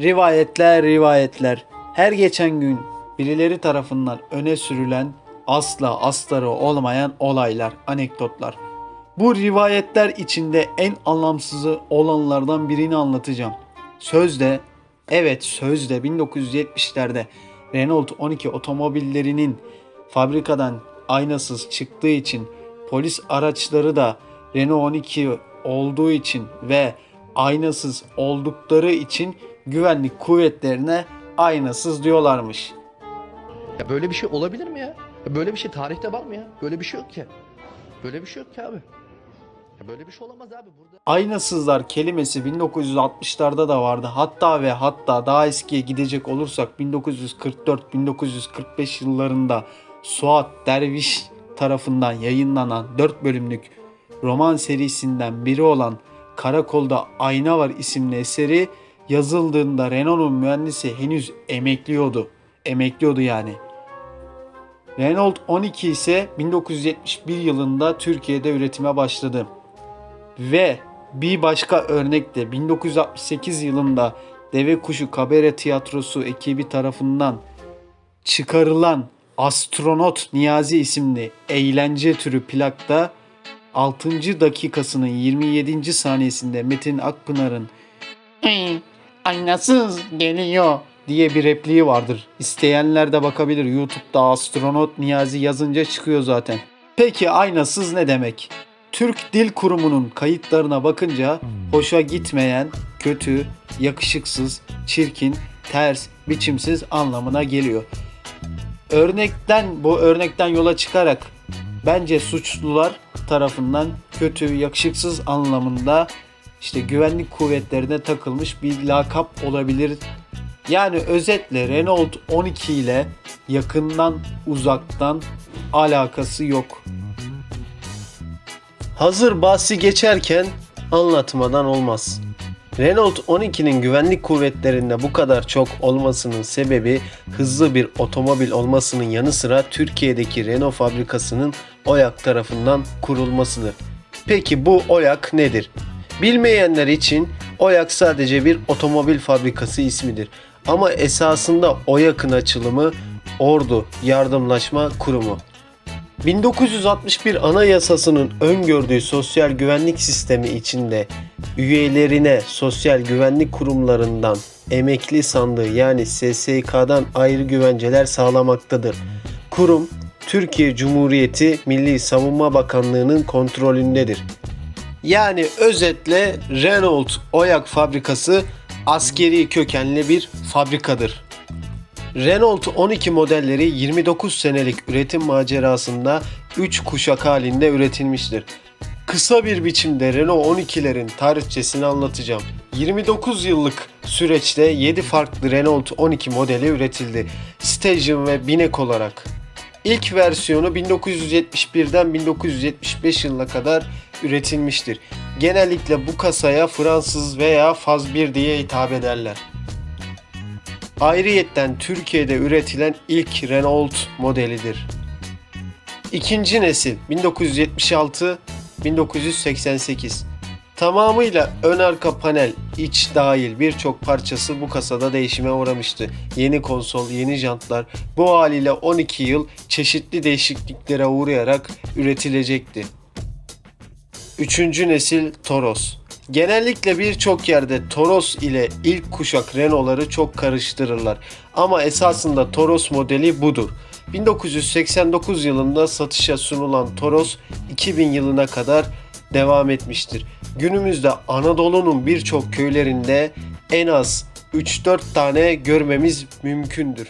Rivayetler rivayetler. Her geçen gün birileri tarafından öne sürülen asla astarı olmayan olaylar, anekdotlar. Bu rivayetler içinde en anlamsızı olanlardan birini anlatacağım. Sözde, evet sözde 1970'lerde Renault 12 otomobillerinin fabrikadan aynasız çıktığı için polis araçları da Renault 12 olduğu için ve aynasız oldukları için güvenlik kuvvetlerine aynasız diyorlarmış. Ya böyle bir şey olabilir mi ya? ya? Böyle bir şey tarihte var mı ya? Böyle bir şey yok ki. Böyle bir şey yok ki abi. Ya böyle bir şey olamaz abi burada. Aynasızlar kelimesi 1960'larda da vardı. Hatta ve hatta daha eskiye gidecek olursak 1944-1945 yıllarında Suat Derviş tarafından yayınlanan 4 bölümlük roman serisinden biri olan Karakolda Ayna Var isimli eseri yazıldığında Renault'un mühendisi henüz emekliyordu. Emekliyordu yani. Renault 12 ise 1971 yılında Türkiye'de üretime başladı. Ve bir başka örnek de 1968 yılında Deve Kuşu Kabare Tiyatrosu ekibi tarafından çıkarılan Astronot Niyazi isimli eğlence türü plakta 6. dakikasının 27. saniyesinde Metin Akpınar'ın "Hey, aynasız geliyor diye bir repliği vardır. İsteyenler de bakabilir. YouTube'da Astronot Niyazi yazınca çıkıyor zaten. Peki aynasız ne demek? Türk Dil Kurumu'nun kayıtlarına bakınca hoşa gitmeyen, kötü, yakışıksız, çirkin, ters, biçimsiz anlamına geliyor. Örnekten bu örnekten yola çıkarak bence suçlular tarafından kötü, yakışıksız anlamında işte güvenlik kuvvetlerine takılmış bir lakap olabilir. Yani özetle Renault 12 ile yakından uzaktan alakası yok. Hazır bahsi geçerken anlatmadan olmaz. Renault 12'nin güvenlik kuvvetlerinde bu kadar çok olmasının sebebi hızlı bir otomobil olmasının yanı sıra Türkiye'deki Renault fabrikasının OYAK tarafından kurulmasıdır. Peki bu OYAK nedir? Bilmeyenler için OYAK sadece bir otomobil fabrikası ismidir. Ama esasında OYAK'ın açılımı Ordu Yardımlaşma Kurumu. 1961 Anayasası'nın öngördüğü sosyal güvenlik sistemi içinde üyelerine sosyal güvenlik kurumlarından emekli sandığı yani SSK'dan ayrı güvenceler sağlamaktadır. Kurum Türkiye Cumhuriyeti Milli Savunma Bakanlığı'nın kontrolündedir. Yani özetle Renault Oyak fabrikası askeri kökenli bir fabrikadır. Renault 12 modelleri 29 senelik üretim macerasında 3 kuşak halinde üretilmiştir. Kısa bir biçimde Renault 12'lerin tarihçesini anlatacağım. 29 yıllık süreçte 7 farklı Renault 12 modeli üretildi. Station ve Binek olarak. İlk versiyonu 1971'den 1975 yılına kadar üretilmiştir. Genellikle bu kasaya Fransız veya Faz 1 diye hitap ederler. Ayrıyetten Türkiye'de üretilen ilk Renault modelidir. İkinci nesil 1976-1988 Tamamıyla ön arka panel iç dahil birçok parçası bu kasada değişime uğramıştı. Yeni konsol, yeni jantlar bu haliyle 12 yıl çeşitli değişikliklere uğrayarak üretilecekti. Üçüncü nesil Toros. Genellikle birçok yerde Toros ile ilk kuşak Renault'ları çok karıştırırlar. Ama esasında Toros modeli budur. 1989 yılında satışa sunulan Toros 2000 yılına kadar devam etmiştir. Günümüzde Anadolu'nun birçok köylerinde en az 3-4 tane görmemiz mümkündür.